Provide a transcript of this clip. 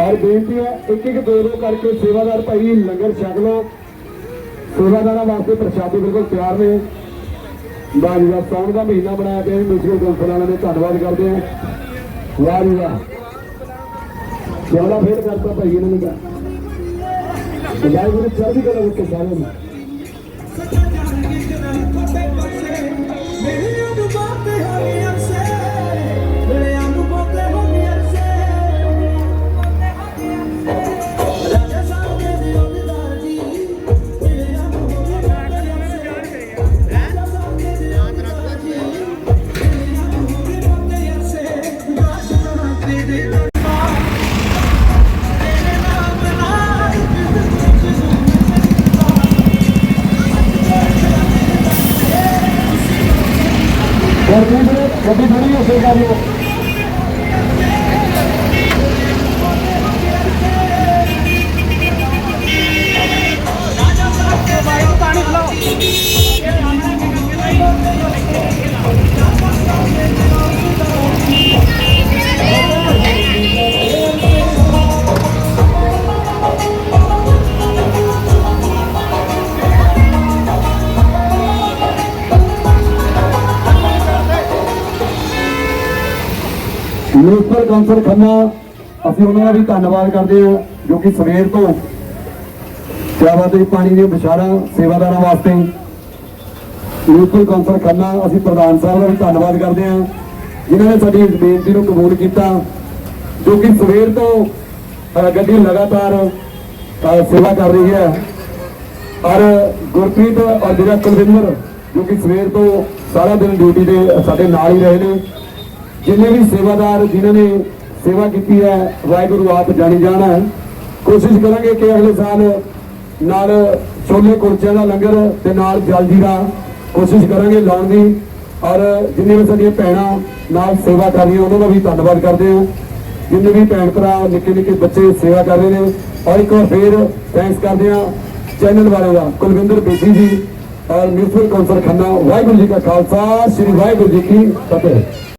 ਔਰ ਬੇਨਤੀ ਹੈ, ਇੱਕ ਇੱਕ ਦੋ ਦੋ ਕਰਕੇ ਸੇਵਾਦਾਰ ਭਾਈ ਲੰਗਰ ਛਕ ਲਓ। ਸੇਵਾਦਾਰਾਂ ਵਾਸਤੇ ਪ੍ਰਸ਼ਾਦੇ ਬਿਲਕੁਲ ਤਿਆਰ ਨੇ। ਬਾਜੀ ਦਾ ਸਾਉਣ ਦਾ ਮਹੀਨਾ ਬਣਾਇਆ ਪਿਆ ਮਿਊਜ਼ੀਕਲ ਕੌਂਸਲ ਵਾਲਿਆਂ ਦੇ ਧੰਨਵਾਦ ਕਰਦੇ ਹਾਂ। ਵਾਹ ਜੀ ਵਾਹ ਜ਼ਿਆਦਾ ਫੇਰ ਕਰਤਾ ਭਾਈ ਇਹਨਾਂ ਨੇ ਕਿਹਾ ਜਾਈ ਚੜ੍ਹਦੀ ਕਲਾ ਵਿੱਚ ਸਾਰਿਆਂ ਨੂੰ। ਗੱਡੀ ਥੋੜੀ ਉਸੇ ਕਰ ਲਿਓ ਮਿਊਨਿਸਪਲ ਕੌਂਸਲ ਖੰਨਾ, ਅਸੀਂ ਉਹਨਾਂ ਦਾ ਵੀ ਧੰਨਵਾਦ ਕਰਦੇ ਹਾਂ, ਜੋ ਕਿ ਸਵੇਰ ਤੋਂ ਸੇਵਾ ਦੇ ਪਾਣੀ ਦੀਆਂ ਬਿਸ਼ਾਰਾਂ ਸੇਵਾਦਾਰਾਂ ਵਾਸਤੇ। ਮਿਊਨਿਸਪਲ ਕੌਂਸਲ ਖੰਨਾ, ਅਸੀਂ ਪ੍ਰਧਾਨ ਸਾਹਿਬ ਦਾ ਵੀ ਧੰਨਵਾਦ ਕਰਦੇ ਹਾਂ, ਜਿਨ੍ਹਾਂ ਨੇ ਸਾਡੀ ਇਸ ਬੇਨਤੀ ਨੂੰ ਕਬੂਲ ਕੀਤਾ, ਜੋ ਕਿ ਸਵੇਰ ਤੋਂ ਗੱਡੀ ਲਗਾਤਾਰ ਸੇਵਾ ਕਰ ਰਹੀ ਹੈ। ਔਰ ਗੁਰਪ੍ਰੀਤ ਔਰ ਜਿਹੜਾ ਕੁਲਵਿੰਦਰ, ਜੋ ਕਿ ਸਵੇਰ ਤੋਂ ਸਾਰਾ ਦਿਨ ਡਿਊਟੀ ਦੇ ਸਾਡੇ ਨਾਲ ਹੀ ਰਹੇ ਨੇ ਜਿੰਨੇ ਵੀ ਸੇਵਾਦਾਰ, ਜਿਨ੍ਹਾਂ ਨੇ ਸੇਵਾ ਕੀਤੀ ਹੈ, ਵਾਹਿਗੁਰੂ ਆਪ ਜਾਣੀ ਜਾਣਾ ਹੈ। ਕੋਸ਼ਿਸ਼ ਕਰਾਂਗੇ ਕਿ ਅਗਲੇ ਸਾਲ ਨਾਲ ਛੋਲੇ ਕੁਲਚਿਆਂ ਦਾ ਲੰਗਰ ਤੇ ਨਾਲ ਜਲਦੀ ਦਾ ਕੋਸ਼ਿਸ਼ ਕਰਾਂਗੇ ਲਾਉਣ ਦੀ। ਔਰ ਜਿੰਨੇ ਵੀ ਸਾਡੀਆਂ ਭੈਣਾਂ ਨਾਲ ਸੇਵਾ ਕਰ ਰਹੀਆਂ, ਉਹਨਾਂ ਦਾ ਵੀ ਧੰਨਵਾਦ ਕਰਦੇ ਹਾਂ। ਜਿੰਨੇ ਵੀ ਭੈਣ ਭਰਾ, ਨਿੱਕੇ ਨਿੱਕੇ ਬੱਚੇ ਸੇਵਾ ਕਰ ਰਹੇ ਨੇ। ਔਰ ਇੱਕ ਵਾਰ ਫੇਰ ਥੈਂਕਸ ਕਰਦੇ ਹਾਂ ਚੈਨਲ ਵਾਲੇ ਦਾ, ਕੁਲਵਿੰਦਰ ਬੇਦੀ ਜੀ ਔਰ ਮਿਊਨਿਸਪਲ ਕੌਂਸਲ ਖੰਨਾ, ਵਾਹਿਗੁਰੂ ਜੀ ਕਾ ਖਾਲਸਾ, ਸ੍ਰੀ ਵਾਹਿਗੁਰੂ ਜੀ ਕੀ ਫਤਿਹ।